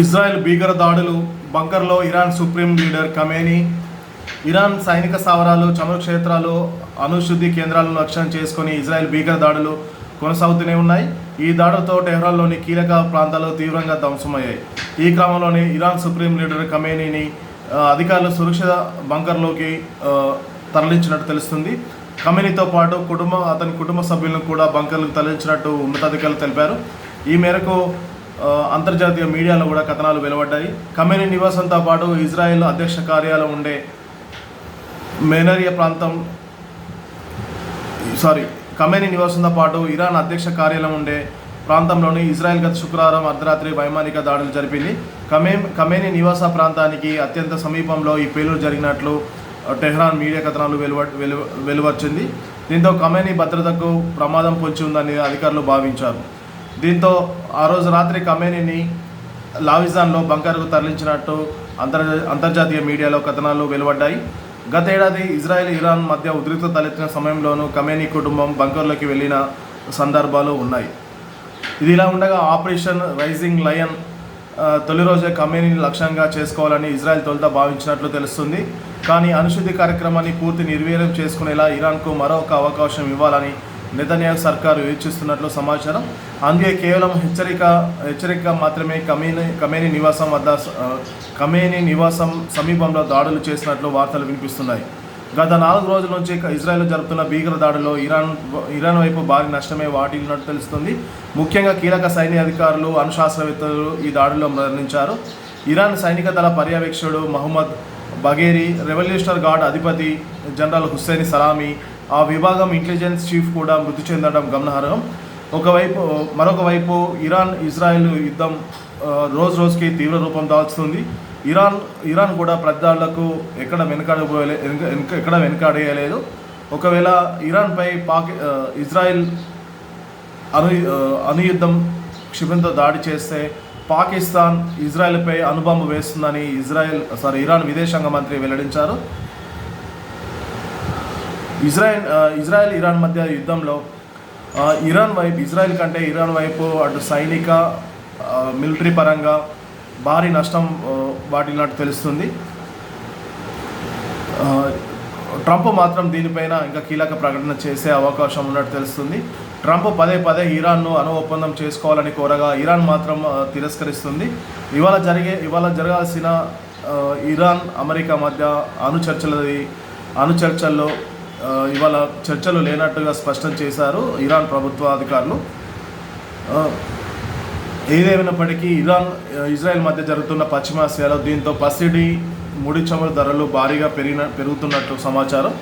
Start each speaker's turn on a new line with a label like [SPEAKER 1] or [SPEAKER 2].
[SPEAKER 1] Israel భీకర దాడులు బంకర్లో Iran supreme leader Khamenei Iran సైనిక స్థావరాలు చమురు క్షేత్రాలు అనుశుద్ధి కేంద్రాలను లక్ష్యం చేసుకొని ఇజ్రాయెల్ భీకర దాడులు కొనసాగుతూనే ఉన్నాయి. ఈ దాడులతో టెహ్రాన్లోని కీలక ప్రాంతాలు తీవ్రంగా ధ్వంసమయ్యాయి. ఈ క్రమంలోనే ఇరాన్ సుప్రీం లీడర్ కమేనీని అధికారులు సురక్షిత బంకర్లోకి తరలించినట్టు తెలుస్తుంది. కమేనీతో పాటు కుటుంబం అతని కుటుంబ సభ్యులను కూడా బంకర్లకు తరలించినట్టు ఉన్నతాధికారులు తెలిపారు. ఈ మేరకు అంతర్జాతీయ మీడియాలో కూడా కథనాలు వెలువడ్డాయి. కమేనీ నివాసంతో పాటు ఇజ్రాయెల్ అధ్యక్ష కార్యాలయం ఉండే మేనరియా ప్రాంతం సారీ కమేనీ నివాసంతో పాటు ఇరాన్ అధ్యక్ష కార్యాలయం ఉండే ప్రాంతంలోని ఇజ్రాయెల్ గత శుక్రవారం అర్ధరాత్రి వైమానిక దాడులు జరిపింది. కమే కమేనీ నివాస ప్రాంతానికి అత్యంత సమీపంలో ఈ పేలుడు జరిగినట్లు టెహ్రాన్ మీడియా కథనాలు వెలువ వెలువ వెలువచ్చింది. దీంతో కమేనీ భద్రతకు ప్రమాదం పొంచి ఉందని అధికారులు భావించారు. దీంతో ఆ రోజు రాత్రి కమేనీని లావిజాన్లో బంకర్కు తరలించినట్టు అంతర్ అంతర్జాతీయ మీడియాలో కథనాలు వెలువడ్డాయి. గతేడాది ఇజ్రాయెల్ ఇరాన్ మధ్య ఉద్రిక్త తలెత్తిన సమయంలోనూ కమేనీ కుటుంబం బంకర్లోకి వెళ్ళిన సందర్భాలు ఉన్నాయి. ఇది ఇలా ఉండగా ఆపరేషన్ రైజింగ్ లయన్ తొలి రోజే కమేనీని లక్ష్యంగా చేసుకోవాలని ఇజ్రాయెల్ తొలుత భావించినట్లు తెలుస్తుంది. కానీ అనుశుద్ధి కార్యక్రమాన్ని పూర్తి నిర్వీర్యం చేసుకునేలా ఇరాన్కు మరొక అవకాశం ఇవ్వాలని నెతన్యాహు సర్కారు యోచిస్తున్నట్లు సమాచారం? అందుకే కేవలం హెచ్చరిక హెచ్చరిక మాత్రమే కమేని కమేని నివాసం వద్ద కమేని నివాసం సమీపంలో దాడులు చేసినట్లు వార్తలు వినిపిస్తున్నాయి. గత నాలుగు రోజుల నుంచి ఇజ్రాయెల్ జరుపుతున్న భీకర దాడిలో ఇరాన్ ఇరాన్ వైపు భారీ నష్టమే వాటిల్లినట్టు తెలుస్తుంది. ముఖ్యంగా కీలక సైన్య అధికారులు అనుశాస్త్రవేత్తలు ఈ దాడిలో మరణించారు. ఇరాన్ సైనిక దళ పర్యవేక్షకుడు మహమ్మద్ బగేరి రెవల్యూషనరీ గార్డ్ అధిపతి జనరల్ హుస్సేన్ సలామీ ఆ విభాగం ఇంటెలిజెన్స్ చీఫ్ కూడా మృతి చెందడం గమనార్హం. ఒకవైపు మరొక వైపు ఇరాన్ ఇజ్రాయెల్ యుద్ధం రోజు రోజుకి తీవ్ర రూపం దాల్చుతుంది. ఇరాన్ ఇరాన్ కూడా ప్రతిదాళ్ళకు ఎక్కడ వెనకాడబోయలే వెనక- ఎక్కడ వెనకాడేయలేదు. ఒకవేళ ఇరాన్పై పాకి ఇజ్రాయెల్ అను అనుయుద్ధం క్షిపణితో దాడి చేస్తే పాకిస్తాన్ ఇజ్రాయెల్పై అనుబాంబు వేస్తుందని ఇజ్రాయెల్ సారీ ఇరాన్ విదేశాంగ మంత్రి వెల్లడించారు. ఇజ్రాయెల్ ఇజ్రాయెల్ ఇరాన్ మధ్య యుద్ధంలో ఇరాన్ వైపు ఇజ్రాయెల్ కంటే ఇరాన్ వైపు అటు సైనిక మిలిటరీ పరంగా భారీ నష్టం వాటిల్నట్టు వాటిల్లినట్టు తెలుస్తుంది. ట్రంప్ మాత్రం దీనిపైన ఇంకా కీలక ప్రకటన చేసే అవకాశం ఉన్నట్టు తెలుస్తుంది. ట్రంప్ పదే పదే ఇరాన్ను అణు ఒప్పందం చేసుకోవాలని కోరగా ఇరాన్ మాత్రం తిరస్కరిస్తుంది. ఇవాళ జరిగే ఇవాళ జరగాల్సిన ఇరాన్ అమెరికా మధ్య అణు చర్చలది అణు చర్చల్లో ఇవాళ చర్చలు లేనట్టుగా స్పష్టం చేశారు ఇరాన్ ప్రభుత్వ అధికారులు. ఏదేమైనప్పటికీ ఇరాన్ ఇజ్రాయెల్ మధ్య జరుగుతున్న పశ్చిమాసియాలో దీంతో పసిడి ముడి చమురు ధరలు భారీగా పెరిగిన పెరుగుతున్నట్లు సమాచారం.